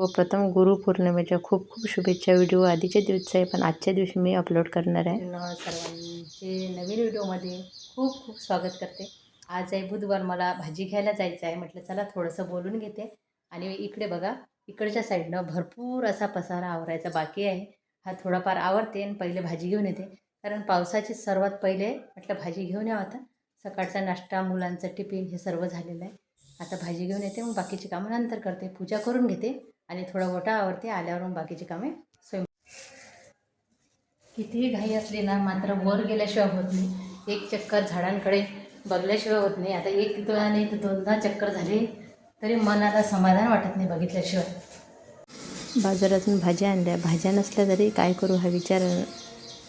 सर्वप्रथम प्रथम गुरुपौर्णिमेच्या खूप खूप शुभेच्छा. व्हिडिओ आधीच्या दिवस आहे पण आजच्या दिवशी मी अपलोड करणार आहे. सर्वांचे नवीन व्हिडिओमध्ये खूप खूप स्वागत करते. आज आहे बुधवार मला भाजी घ्यायला जायचं आहे. म्हटलं चला थोडंसं बोलून घेते. आणि इकडे बघा इकडच्या साईडनं भरपूर असा पसारा आवरायचा बाकी आहे. हा थोडाफार आवरते आणि पहिले भाजी घेऊन येते. कारण पावसाची सर्वात पहिले म्हटलं भाजी घेऊन यावं आता. सकाळचा नाश्ता मुलांचं टिफिन हे सर्व झालेलं आहे. आता भाजी घेऊन येते मग बाकीची कामं नंतर करते. पूजा करून घेते आणि थोडा गोटा आवडते आल्यावर मग बाकीची कामे स्वयं कितीही घाई असली ना मात्र वर गेल्याशिवाय होत नाही. एक चक्कर झाडांकडे बघल्याशिवाय होत नाही. आता एक दोन नाही तर दोनदा चक्कर झाली तरी मनाला समाधान वाटत नाही बघितल्याशिवाय. बाजारातून भाज्या आणल्या. भाज्या नसल्या तरी काय करू हा विचार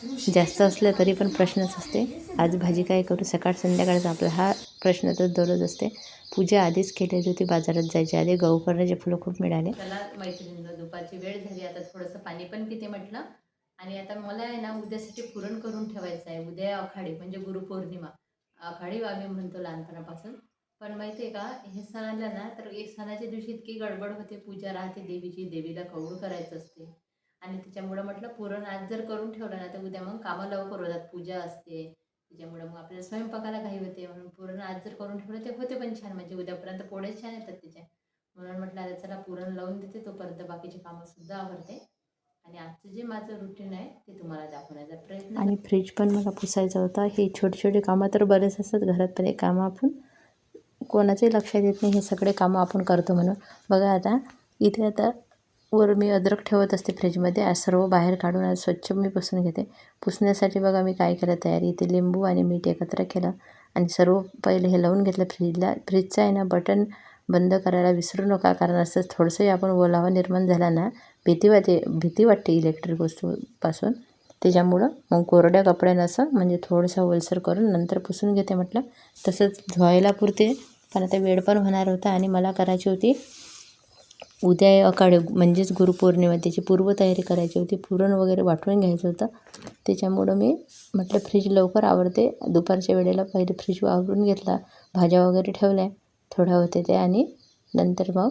जास्त असलं तरी पण प्रश्नच असते. आज भाजी काय करू? सकाळ संध्याकाळचा आपला हा प्रश्न तर दररोज असते. पूजा आधीच केलेली होती बाजारात जायची आधी. गहू करण्याचे फुलं खूप मिळाले. त्याला मैत्रिणीनं दुपारची वेळ झाली. आता थोडंसं पाणी पण पिते म्हटलं. आणि आता मला आहे ना उद्यासाठी पुरण करून ठेवायचं आहे. उद्या आखाडी म्हणजे गुरुपौर्णिमा. आखाडी आम्ही म्हणतो लहानपणापासून. पण माहिती आहे का हे सण आलं ना तर एक सणाच्या दिवशी इतकी गडबड होते. पूजा राहते देवीची. देवीला कवळ करायचं असते. आणि त्याच्यामुळं म्हटलं पुरण आज जर करून ठेवलं ना तर उद्या मग कामं लवकर होतात. पूजा असते. त्याच्यामुळं मग आपल्याला स्वयंपाकाला घाई होते. म्हणून पुरण आज जर करून ठेवलं ते होते पण छान. म्हणजे उद्यापर्यंत पोळे छान येतात त्याच्या म्हणून म्हटलं आता चला पुरण लावून देते तोपर्यंत बाकीची कामंसुद्धा आवडते आणि आजचं जे माझं रुटीन आहे ते तुम्हाला दाखवण्याचा प्रयत्न आणि फ्रीज पण मला पुसायचा होता. हे छोटे छोटे कामं तर बरेच असतात घरात पण हे कामं आपण कोणाचंही लक्षात येत नाही हे सगळे कामं आपण करतो म्हणून. बघा आता इथे आता वर मी अद्रक ठेवत असते फ्रीजमध्ये. आज सर्व बाहेर काढून आज स्वच्छ मी पुसून घेते. पुसण्यासाठी बघा मी काय केलं तयारी. इथे लिंबू आणि मीठ एकत्र केलं आणि सर्व पहिले हे लावून घेतलं फ्रीजला. फ्रीजचं आहे ना बटन बंद करायला विसरू नका कारण असं थोडंसंही आपण ओलावा निर्माण झाला ना भीती वाटते भीती वाटते इलेक्ट्रिक वस्तूपासून. त्याच्यामुळं मग कोरड्या कपड्यानं असं म्हणजे थोडंसं ओलसर करून नंतर पुसून घेते म्हटलं. तसंच धुवायला पुरते. पण आता वेळ पण होणार होता आणि मला करायची होती उद्या अकाडे म्हणजेच गुरुपौर्णिमा त्याची पूर्वतयारी करायची होती. पुरण वगैरे वाटून घ्यायचं होतं. त्याच्यामुळं मी म्हटलं फ्रीज लवकर आवडते दुपारच्या वेळेला पहिले फ्रीज आवरून घेतला. भाज्या वगैरे ठेवल्या थोड्या होते ते. आणि नंतर मग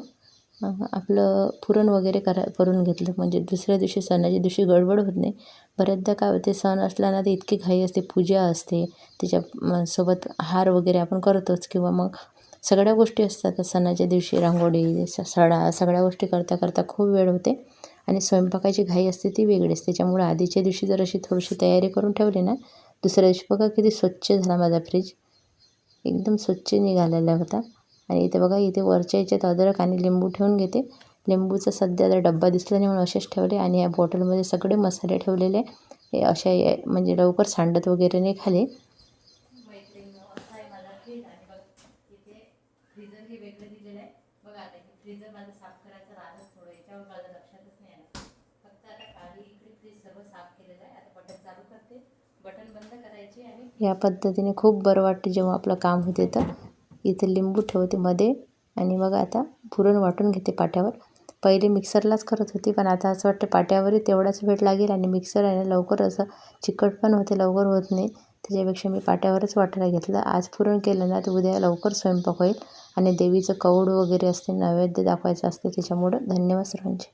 आपलं पुरण वगैरे करा करून घेतलं. म्हणजे दुसऱ्या दिवशी सणाच्या दिवशी गडबड होत नाही. बऱ्याचदा काय होते सण असला ना ते इतकी घाई असते पूजा असते. त्याच्या सोबत हार वगैरे आपण करतोच. किंवा मग सगळ्या गोष्टी असतात. सणाच्या दिवशी रांगोळी स सडा सगळ्या गोष्टी करता करता खूप वेळ होते. आणि स्वयंपाकाची घाई असते ती वेगळीच. त्याच्यामुळं आधीच्या दिवशी जर अशी थोडीशी तयारी करून ठेवली ना दुसऱ्या दिवशी बघा किती स्वच्छ झाला माझा फ्रीज एकदम स्वच्छ निघालेला होता. आणि इथे बघा इथे वरच्या याच्यात अद्रक आणि लिंबू ठेवून घेते. लिंबूचा सध्या जर डब्बा दिसला नाही म्हणून असेच ठेवले आणि या बॉटलमध्ये सगळे मसाले ठेवलेले. हे अशा म्हणजे लवकर सांडत वगैरे नाही खाली. फ्रीजर हे वेगळं दिलेलं आहे. बघा आता हे फ्रीजर माझं साफ करायचं राहिलं थोडं याच्यावर माझं लक्षातच नाही आलं. फक्त आता खाली इकडे फ्रीज सर्व साफ केलेलं आहे. आता बटन चालू करते. बटन बंद करायचे आणि या पद्धतीने खूप बरं वाटतं जेव्हा आपलं काम होते तर इथे लिंबू ठेवते मध्ये आणि मग आता पुरण वाटून घेते पाट्यावर. पहिले मिक्सरलाच करत होती पण आता असं वाटतं पाट्यावरही तेवढाच वेळ लागेल आणि मिक्सर आहे लवकर असं चिकट पण होते लवकर होत नाही. त्याच्यापेक्षा मी पाट्यावरच वाटायला घेतलं आज पुरण केलं ना तर उद्या लवकर स्वयंपाक होईल आणि देवीचं कौड वगैरे असते नैवेद्य दाखवायचं असते त्याच्यामुळं धन्यवाद सर्वांचे.